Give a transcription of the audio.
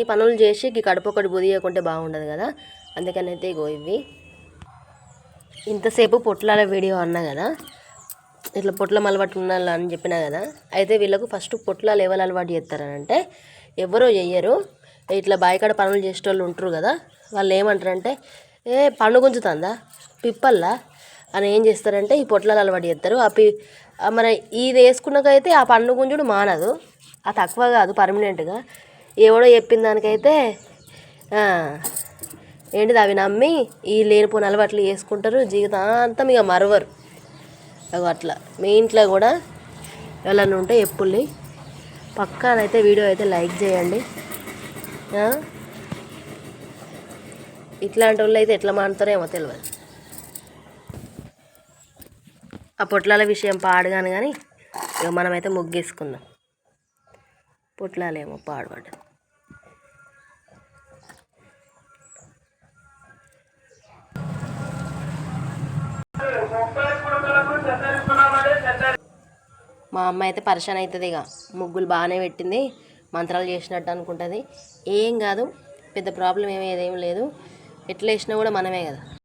నీ పనులు చేసి ఈ కడుపు ఒకటి బుదియకుంటే బాగుండదు కదా. అందుకనైతే ఇగో ఇవి ఇంతసేపు పొట్లాల వీడియో అన్నా కదా. ఇట్లా పొట్లం అలవాటు ఉండాలి అని చెప్పినా కదా. అయితే వీళ్ళకు ఫస్ట్ పొట్లాలు ఎవరు అలవాటు చేస్తారని ఎవరో చెయ్యరు. ఇట్లా బాయికాడ పనులు చేసేటోళ్ళు ఉంటారు కదా. వాళ్ళు ఏమంటారంటే ఏ పండు గుంజుతుందా? పిప్పల్లా? అని ఏం చేస్తారంటే ఈ పొట్లాలు అలవాటు చేస్తారు. ఆ పి మన ఇది వేసుకున్నాకైతే ఆ పండు గుంజుడు మానదు. ఆ తక్కువ కాదు పర్మనెంట్గా. ఎవడో చెప్పిన దానికైతే ఏంటిది అవి నమ్మి ఈ లేనిపోని అలవాట్లు చేసుకుంటారు జీవితాంతం ఇక మరవరు. అగో అట్లా. మీ ఇంట్లో కూడా ఎవరైనా ఉంటే ఎప్పుల్ని పక్కానైతే వీడియో అయితే లైక్ చేయండి. ఇట్లాంటి వాళ్ళు అయితే ఎట్లా మానుతారో ఏమో తెలియదు ఆ పొట్లాల విషయం పాడుగాను కానీ ఇక మనమైతే ముగ్గేసుకుందాం. పొట్లాలేమో పాడుపడ్డది మా అమ్మ అయితే పరిశాన్ అవుతుంది ఇక ముగ్గులు బాగానే పెట్టింది. మంత్రాలు చేసినట్టు అనుకుంటుంది. ఏం కాదు పెద్ద ప్రాబ్లం ఏమీ ఏదేం లేదు. ఎట్లా వేసినా కూడా మనమే కదా.